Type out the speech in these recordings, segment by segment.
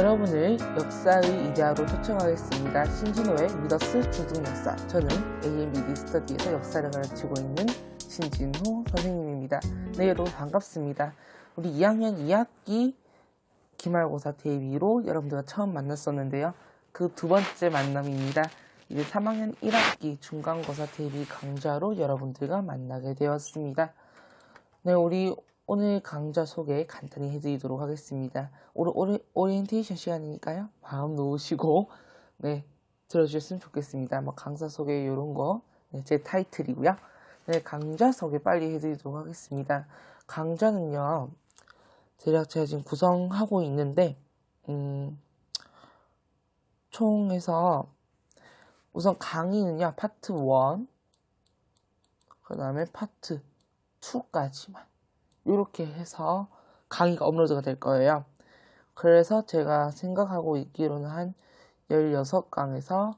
여러분을 역사의 이데아로 초청하겠습니다. 신진호의 미더스 중등 역사. 저는 AMBD 스터디에서 역사를 가르치고 있는 신진호 선생님입니다. 네, 여러분 반갑습니다. 우리 2학년 2학기 기말고사 대비로 여러분들과 처음 만났었는데요. 그 두 번째 만남입니다. 이제 3학년 1학기 중간고사 대비 강좌로 여러분들과 만나게 되었습니다. 네, 우리 오늘 강좌 소개 간단히 해드리도록 하겠습니다. 오늘 오리, 오리엔테이션 시간이니까요. 마음 놓으시고 네 들어주셨으면 좋겠습니다. 뭐 강사 소개 이런 거 제 타이틀이고요. 네, 강좌 소개 빨리 해드리도록 하겠습니다. 강좌는요. 대략 제가 지금 구성하고 있는데 음, 총에서 우선 강의는요. 파트 1, 그 다음에 파트 2까지만 이렇게 해서 강의가 업로드가 될 거예요. 그래서 제가 생각하고 있기로는 한 16강에서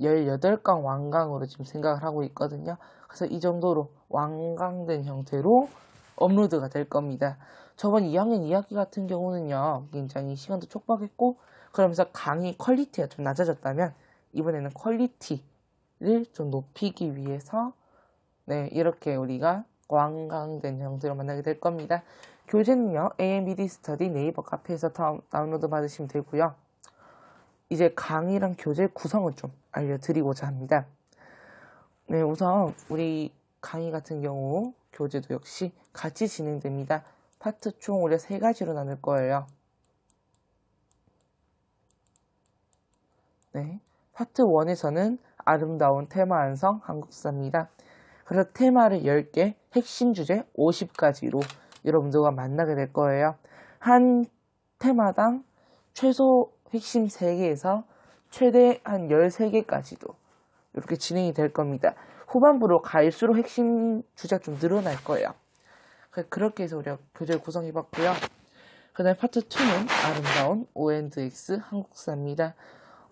18강 완강으로 지금 생각을 하고 있거든요. 그래서 이 정도로 완강된 형태로 업로드가 될 겁니다. 저번 2학년 2학기 같은 경우는요, 굉장히 시간도 촉박했고, 그러면서 강의 퀄리티가 좀 낮아졌다면, 이번에는 퀄리티를 좀 높이기 위해서, 네, 이렇게 우리가 완강된 형태로 만나게 될 겁니다. 교재는요, AMBD 스터디 네이버 카페에서 다, 다운로드 받으시면 되고요. 이제 강의랑 교재 구성을 좀 알려드리고자 합니다. 네, 우선 우리 강의 같은 경우 교재도 역시 같이 진행됩니다. 파트 총 우리 세 가지로 나눌 거예요. 네, 파트 1에서는 아름다운 테마 완성 한국사입니다. 그래서 테마를 10개, 핵심 주제 50가지로 여러분들과 만나게 될 거예요. 한 테마당 최소 핵심 3개에서 최대 한 13개까지도 이렇게 진행이 될 겁니다. 후반부로 갈수록 핵심 주제가 좀 늘어날 거예요. 그렇게 해서 우리가 교재를 구성해봤고요. 그 다음에 파트 2는 아름다운 O&X 한국사입니다.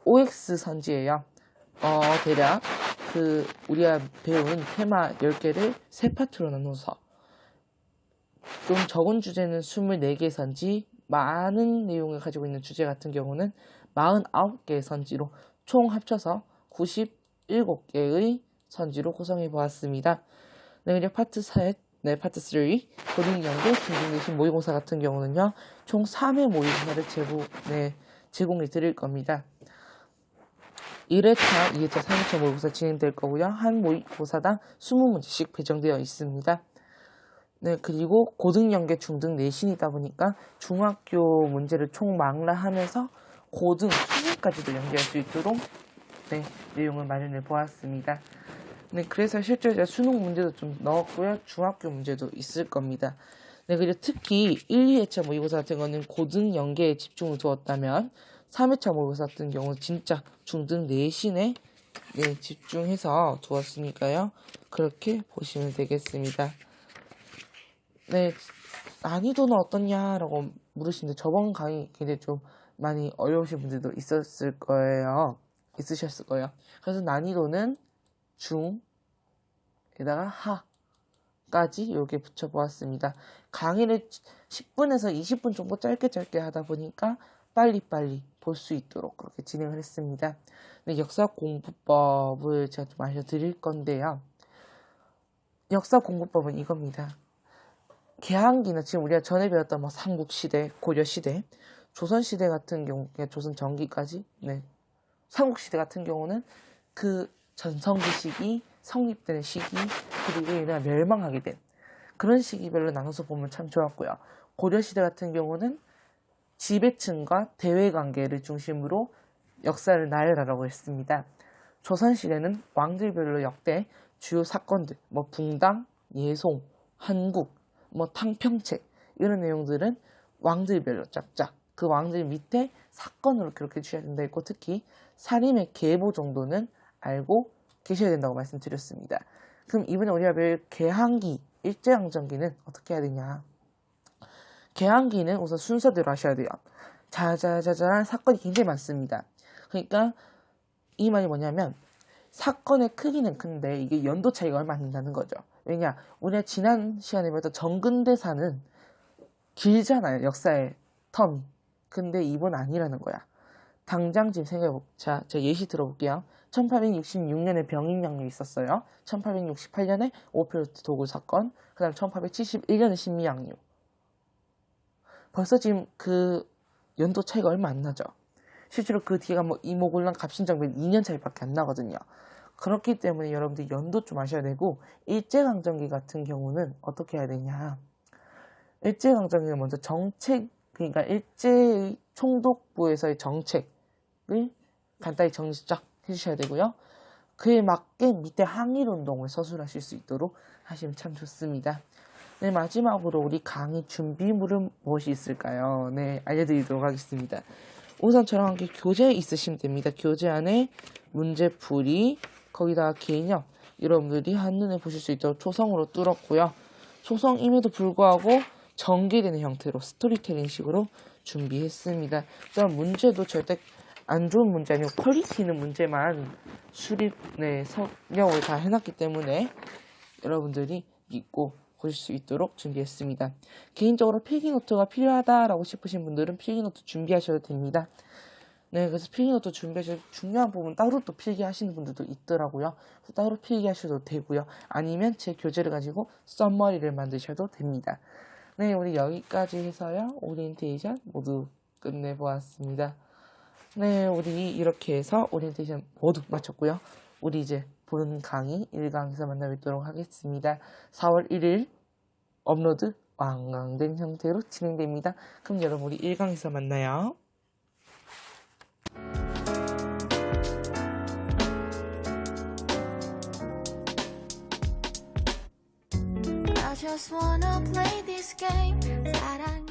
OX 선지예요. 어, 대략 그 우리가 배운 테마 10개를 세 파트로 나눠서 좀 적은 주제는 24개 선지, 많은 내용을 가지고 있는 주제 같은 경우는 49개의 선지로 총 합쳐서 97개의 선지로 구성해 보았습니다. 네, 그리고 파트 4, 네, 파트 3, 고등 연계 중등 내신 모의고사 같은 경우는요, 총 3회 모의고사를 제공, 네, 제공해 드릴 겁니다. 1회차, 2회차, 3회차 모의고사 진행될 거고요. 한 모의고사당 20문제씩 배정되어 있습니다. 네, 그리고 고등연계, 중등 내신이다 보니까 중학교 문제를 총망라하면서 고등, 수능까지도 연계할 수 있도록 네, 내용을 마련해 보았습니다. 네, 그래서 실제로 제가 수능 문제도 좀 넣었고요. 중학교 문제도 있을 겁니다. 네, 그리고 특히 1, 2회차 모의고사 같은 거는 고등 연계에 집중을 두었다면 3회차 모의고사 같은 경우는 진짜 중등 내신에 네, 집중해서 두었으니까요. 그렇게 보시면 되겠습니다. 네, 난이도는 어떻냐라고 물으시는데 저번 강의 굉장히 좀 많이 어려우신 분들도 있었을 거예요. 있으셨을 거예요. 그래서 난이도는 중에다가 하까지 이렇게 붙여보았습니다. 강의를 10분에서 20분 정도 짧게 짧게 하다 보니까 빨리빨리 볼 수 있도록 그렇게 진행을 했습니다. 네, 역사 공부법을 제가 좀 알려드릴 건데요. 역사 공부법은 이겁니다. 개항기는 지금 우리가 전에 배웠던 뭐 삼국시대, 고려시대, 조선시대 같은 경우, 조선 전기까지, 네. 삼국시대 같은 경우는 그 전성기 시기, 성립되는 시기, 그리고 얘네가 멸망하게 된 그런 시기별로 나눠서 보면 참 좋았고요. 고려시대 같은 경우는 지배층과 대외관계를 중심으로 역사를 나열하라고 했습니다. 조선시대는 왕들별로 역대 주요 사건들, 뭐 붕당, 예송, 한국, 뭐 탕평책 이런 내용들은 왕들별로 짝짝 그 왕들 밑에 사건으로 기록해 주셔야 된다 했고 특히 살인의 계보 정도는 알고 계셔야 된다고 말씀드렸습니다. 그럼 이번에 우리가 배울 개항기 일제강점기는 어떻게 해야 되냐? 개항기는 우선 순서대로 하셔야 돼요. 자자자자한 사건이 굉장히 많습니다. 그러니까 이 말이 뭐냐면 사건의 크기는 큰데 이게 연도 차이가 얼마 안 된다는 거죠. 왜냐, 우리가 지난 시간에 배웠던 정근대사는 길잖아요. 역사의 텀이. 근데 2번 아니라는 거야. 당장 지금 생각해보자. 제가 예시 들어볼게요. 1866년에 병인양요 있었어요. 1868년에 오피오트 도구 사건, 그 다음 1871년에 신미양요. 벌써 지금 그 연도 차이가 얼마 안 나죠. 실제로 그 뒤가 뭐 이모곤란 갑신정변 2년 차이밖에 안 나거든요. 그렇기 때문에 여러분들 연도 좀 아셔야 되고 일제강점기 같은 경우는 어떻게 해야 되냐. 일제강점기는 먼저 정책, 그러니까 일제의 총독부에서의 정책을 간단히 정리 쫙 해주셔야 되고요. 그에 맞게 밑에 항일운동을 서술하실 수 있도록 하시면 참 좋습니다. 네, 마지막으로 우리 강의 준비물은 무엇이 있을까요? 네, 알려드리도록 하겠습니다. 우선 저랑 함께 교재 있으시면 됩니다. 교재 안에 문제풀이, 거기다가 개념, 여러분들이 한눈에 보실 수 있도록 초성으로 뚫었고요. 초성임에도 불구하고 전개되는 형태로 스토리텔링식으로 준비했습니다. 또한 문제도 절대 안 좋은 문제 아니고 퀄리티 있는 문제만 수립, 네, 설명을 다 해놨기 때문에 여러분들이 믿고 보실 수 있도록 준비했습니다. 개인적으로 필기노트가 필요하다라고 싶으신 분들은 필기노트 준비하셔도 됩니다. 네, 그래서 필기노트 준비하셔도 중요한 부분 따로 또 필기하시는 분들도 있더라고요. 따로 필기하셔도 되고요. 아니면 제 교재를 가지고 썸머리를 만드셔도 됩니다. 네, 우리 여기까지 해서요. 오리엔테이션 모두 끝내보았습니다. 네, 우리 이렇게 해서 오리엔테이션 모두 마쳤고요. 우리 이제 본 강의 1강에서 만나 뵙도록 하겠습니다. 4월 1일 업로드 완강된 형태로 진행됩니다. 그럼 여러분 우리 1강에서 만나요. I just wanna play this game. 사랑